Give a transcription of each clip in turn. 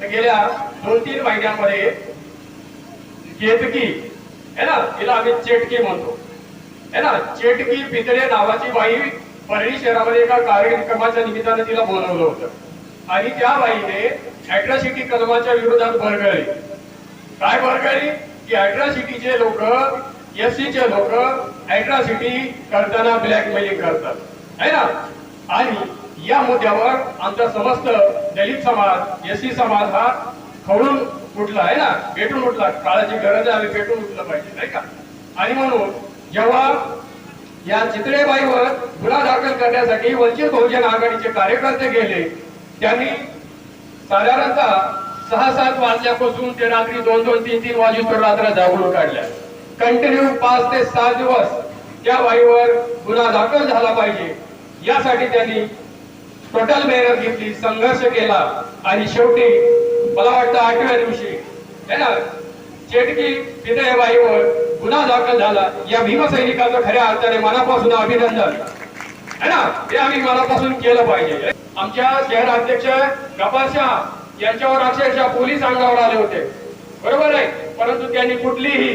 तर गेल्या दोन तीन महिन्यामध्ये केतकी है ना? तिला आम्ही चेटकी म्हणतो. है ना? चेटकी पितळे नावाची बाई परळी शहरामध्ये एका कार्यक्रमाच्या निमित्तानं तिला बोलवलं होतं. आणि त्या बाईने अॅट्रॉसिटी कलमाच्या विरोधात भरगळली काय भरगळली की अॅट्रॉसिटीचे लोक एस चे लोक अॅट्रॉसिटी करताना ब्लॅकमेलिंग करतात. है ना? आणि या मुद्द्यावर आमचा समस्त दलित समाज एसी समाज हा खवळून उठला आहे ना? पेटून उठला. काळाची गरज आहे पेटून उठलं पाहिजे नाही का? आणि म्हणून जेव्हा या चित्रेबाईवर गुन्हा दाखल करण्यासाठी वंचित बहुजन आघाडीचे कार्यकर्ते गेले त्यांनी साधारणतः सहा सात वाजल्यापासून ते रात्री दोन दोन तीन तीन वाजेपर्यंत रात्र जागून काढल्या. कंटिन्यू पाच ते सहा दिवस त्या बाईवर गुन्हा दाखल झाला पाहिजे. यासाठी त्यांनी टोटल मेहनत घेतली संघर्ष केला. आणि शेवटी मला वाटतं आठव्या दिवशी है ना चेटकी पितळेबाईवर गुन्हा दाखल झाला. या भीमसैनिकाचं खऱ्या अर्थाने मनापासून अभिनंदन. है ना हे आम्ही मनापासून केलं पाहिजे. आमच्या शहर अध्यक्ष कपाशा यांच्यावर अक्षरशः पोलीस अंगावर आले होते. बरोबर आहे परंतु त्यांनी कुठलीही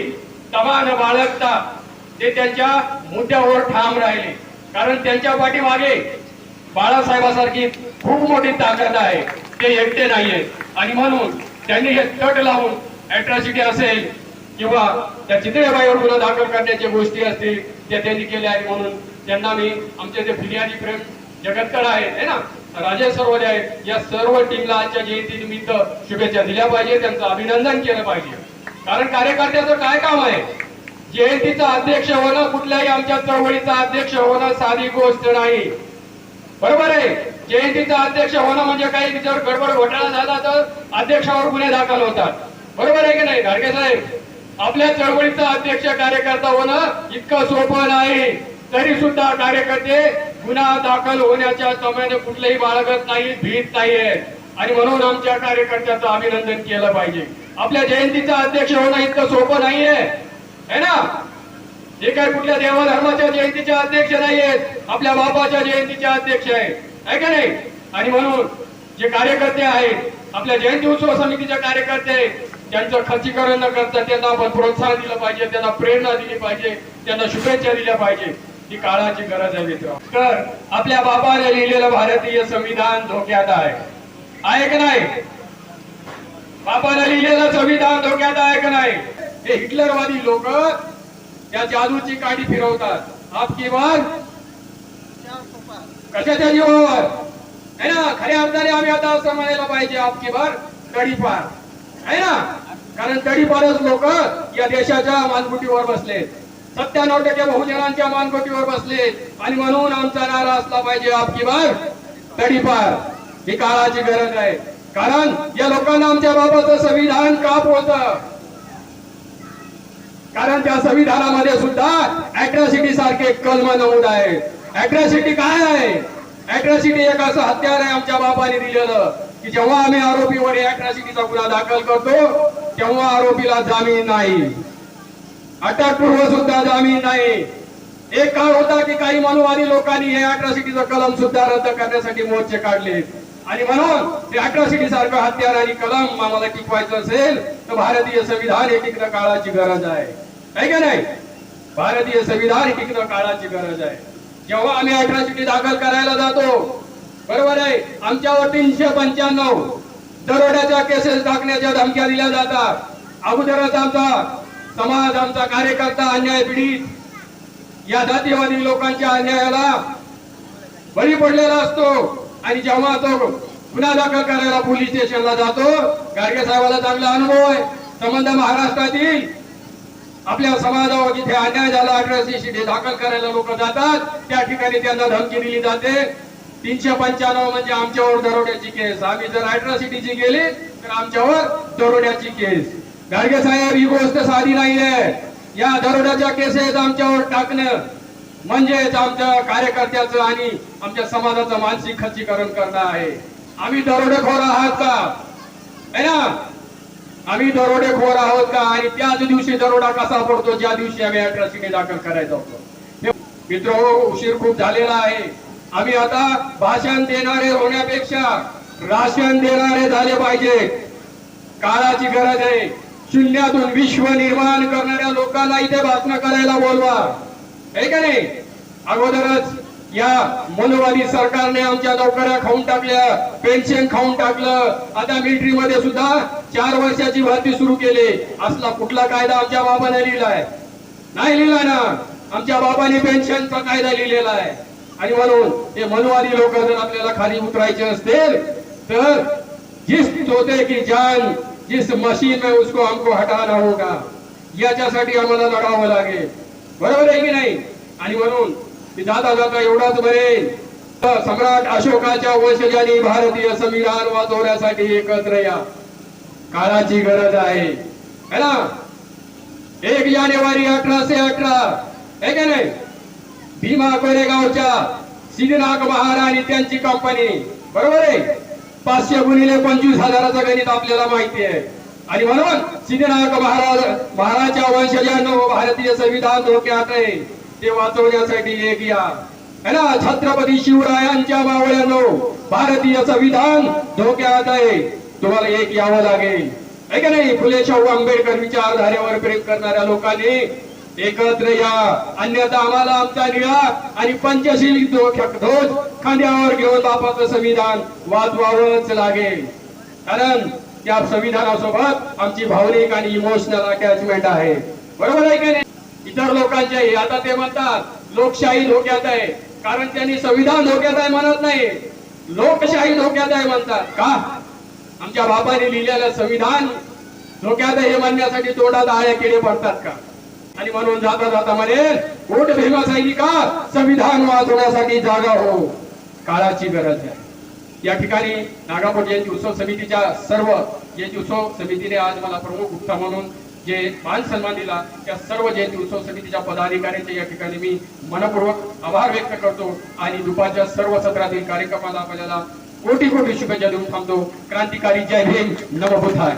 तमान बाळगता ते त्यांच्या मुद्द्यावर ठाम राहिले. कारण त्यांच्या पाठीमागे बाळासाहेबासारखी खूप मोठी ताकद आहे. ते एकटे नाहीये. आणि म्हणून त्यांनी हे तट लावून अॅट्रॉसिटी असेल किंवा त्या चितळेबाईवर गुन्हा दाखल करण्याच्या गोष्टी असतील त्या त्यांनी केल्या आहेत म्हणून त्यांना मी आमचे जे फिर्यादी प्रेम जगतकर आहेत है ना? राजे सरवदे आहेत या सर्व टीमला आजच्या जयंती निमित्त शुभेच्छा दिल्या पाहिजे त्यांचं अभिनंदन केलं पाहिजे. कारण कार्यकर्त्याचं काय काम आहे? जयंतीचा अध्यक्ष होणं कुठल्याही आमच्या चळवळीचा अध्यक्ष होणं साधी गोष्ट नाही. बरोबर आहे. जयंतीचा अध्यक्ष होणं म्हणजे काही तिच्यावर गडबड घोटाळा झाला तर अध्यक्षावर गुन्हे दाखल होतात. बरोबर आहे की नाही घाडगे साहेब? आपल्या चळवळीचा अध्यक्ष कार्यकर्ता होणं इतकं सोपं नाही. तरी सुद्धा कार्यकर्ते गुन्हा दाखल होण्याच्या तम्याने कुठलेही बाळगत नाही भीत नाहीये. आणि म्हणून आमच्या कार्यकर्त्याचं अभिनंदन केलं पाहिजे. आपल्या जयंतीचा अध्यक्ष होणं इतकं सोपं नाहीये. है ना? जे काय कुठल्या देवधर्माच्या जयंतीचे अध्यक्ष नाहीयेत आपल्या बापाच्या जयंतीचे अध्यक्ष आहेत. आहे का नाही? आणि म्हणून जे कार्यकर्ते आहेत आपल्या जयंती उत्सव समितीचे कार्यकर्ते आहेत त्यांचं खर्चीकरण न करता त्यांना आपण प्रोत्साहन दिलं पाहिजे त्यांना प्रेरणा दिली पाहिजे त्यांना शुभेच्छा दिल्या पाहिजे. ही काळाची गरज आहे मित्र. तर आपल्या बाबाने लिहिलेलं भारतीय संविधान धोक्यात आहे. आहे का नाही? बापाने लिहिलेलं संविधान धोक्यात आहे का नाही? हे हिटलरवादी लोक त्या जादूची काडी फिरवतात. आपकी वर बार कशाच्या जीवावर? है ना? खऱ्या अर्थाने आम्ही आता असं म्हणायला पाहिजे आपकी वर तडीपार. है ना? कारण तडीपारच लोक या देशाच्या मानगुटीवर बसले. सत्त्याण्णव टक्के बहुजनांच्या मानगुटीवर बसले. आणि म्हणून आमचा नारा असला पाहिजे आपकी वर तडीपार. ही काळाची गरज आहे. कारण या लोकांना आमच्या बाबाचं संविधान का पोहोचत कारण त्या संविधानामध्ये सुद्धा अॅट्रॉसिटी सारखे कलम नमूद आहे. अॅट्रॉसिटी काय आहे? अॅट्रॉसिटी एक असं हत्यार आहे आमच्या बापाने दिलेलं की जेव्हा आम्ही आरोपीवर अॅट्रॉसिटीचा गुन्हा दाखल करतो तेव्हा आरोपीला जामीन नाही. अटकपूर्व सुद्धा जामीन नाही. एक काळ होता की काही मनुवादी लोकांनी हे अॅट्रॉसिटीचं कलम सुद्धा रद्द करण्यासाठी मोर्चे काढले. आणि म्हणून ते अॅट्रॉसिटी सारखं हत्यार आणि कलम आम्हाला टिकवायचं असेल तर भारतीय संविधान हे टिकणं काळाची गरज आहे. आहे का नाही? भारतीय संविधान टिकणं काळाची गरज आहे जेव्हा आम्ही अठरा चिठी दाखल करायला जातो बरोबर आहे? आमच्यावर तीनशे पंच्याण्णव दरोड्याच्या केसेस टाकण्याच्या धमक्या दिल्या जातात. अगोदरच आमचा समाज आमचा कार्यकर्ता अन्याय पीडित या जातीवादी लोकांच्या अन्यायाला बळी पडलेला असतो. आणि जेव्हा तो गुन्हा दाखल करायला पोलीस स्टेशनला जातो गाडगे साहेबाला चांगला अनुभव आहे. संबंध महाराष्ट्रातील आपल्या समाजावर जिथे अन्याय झाला अठराशे दाखल करायला लोक जातात त्या ठिकाणी त्यांना धमकी दिली जाते. तीनशे पंच्याण्णव म्हणजे आमच्यावर दरोड्याची केस. आम्ही जर अॅट्रॉसिटीची गेली तर आमच्यावर दरोड्याची केस. गाडगे साहेब ही गोष्ट साधी नाहीये. या दरोड्याच्या केसेस आमच्यावर टाकणं म्हणजेच आमच्या कार्यकर्त्याचं आणि आमच्या समाजाचं मानसिक खच्चीकरण करणं आहे. आम्ही दरोडेखोर आहात का? है ना? आम्ही दरोडेखोर आहोत का? आणि त्याच दिवशी दरोडा कसा पडतो? ज्या दिवशी आम्ही अॅट्रॉसिटी दाखल करायचा होतो. मित्र हो, उशीर खूप झालेला आहे. आम्ही आता भाषण देणारे होण्यापेक्षा राशन देणारे झाले पाहिजे. काळाची गरज आहे. शून्यातून विश्व निर्माण करणाऱ्या लोकांना इथे भाषण करायला बोलवा. हे का नाही? अगोदरच या मनोवादी सरकारने आमच्या नोकऱ्या खाऊन टाकल्या पेन्शन खाऊन टाकलं. आता मिलिटरी मध्ये सुद्धा चार वर्षाची भरती सुरू केली. असला कुठला कायदा आमच्या बाबाने लिहिलाय? नाही लिहिला ना. आमच्या बाबांनी पेन्शनचा कायदा लिहिलेला आहे. आणि म्हणून हे मनोवादी लोक जर आपल्याला खाली उतरायचे असतील तर जिस तोते की जान जिस मशीन में उसको हमको हटाना होगा. याच्यासाठी आम्हाला लढावं लागेल. बरोबर आहे की नाही? आणि म्हणून मी जाता जाता एवढाच बरेन सम्राट अशोकाच्या वंशजांनी भारतीय संविधान वाचवण्यासाठी एकत्र या. काळाची गरज आहे. है ना? एक जानेवारी अठराशे अठरा. हे का नाही? भीमा कोरेगावच्या सिद्धनाग महाराणी त्यांची कंपनी बरोबर आहे? पाचशे गुणिले पंचवीस हजाराचं गणित आपल्याला माहिती आहे. आणि म्हणून सिद्धनाग महाराज महाराजच्या वंशजांनो भारतीय संविधान धोक्यात आहे. ते वाचवण्यासाठी एक या. है ना? छत्रपती शिवरायांच्या बावळ्यानो भारतीय संविधान धोक्यात आहे. तुम्हाला एक यावं लागेल. आहे का नाही? फुले शाहू आंबेडकर विचारधारेवर प्रेम करणाऱ्या लोकांनी एकत्र या. अन्यथा आम्हाला आमचा निळा आणि पंचशील ध्वज खांद्यावर घेऊन बापाचं संविधान वाचवावंच लागेल. कारण त्या संविधानासोबत आमची भावनिक आणि इमोशनल अटॅचमेंट आहे. बरोबर आहे का इतर लोकांच्याही आता ते म्हणतात लोकशाही धोक्यात आहे. कारण त्यांनी संविधान धोक्यात आहे म्हणत नाही. लोकशाही धोक्यात आहे म्हणतात. का? आमच्या बाबाने लिहिलेलं संविधान धोक्यात आहे हे म्हणण्यासाठी तोंडात आळ्या किडे पडतात का? आणि म्हणून जाता जाता म्हणे कोट भीमा सैनिका संविधान वाचवण्यासाठी जागा हो. काळाची गरज आहे. या ठिकाणी नागापूर जयंती उत्सव समितीच्या सर्व जयंती उत्सव समितीने आज मला प्रमुख गुप्ता म्हणून जे मान सन्मान दिला त्या सर्व जयंती उत्सव समितीच्या पदाधिकाऱ्यांचे या ठिकाणी मी मनपूर्वक आभार व्यक्त करतो. आणि दुपारच्या सर्व सत्रातील कार्यक्रमाला आपल्याला कोटी कोटी शुभेच्छा देऊन थांबतो. क्रांतिकारी जय भीम नमबुद्धाय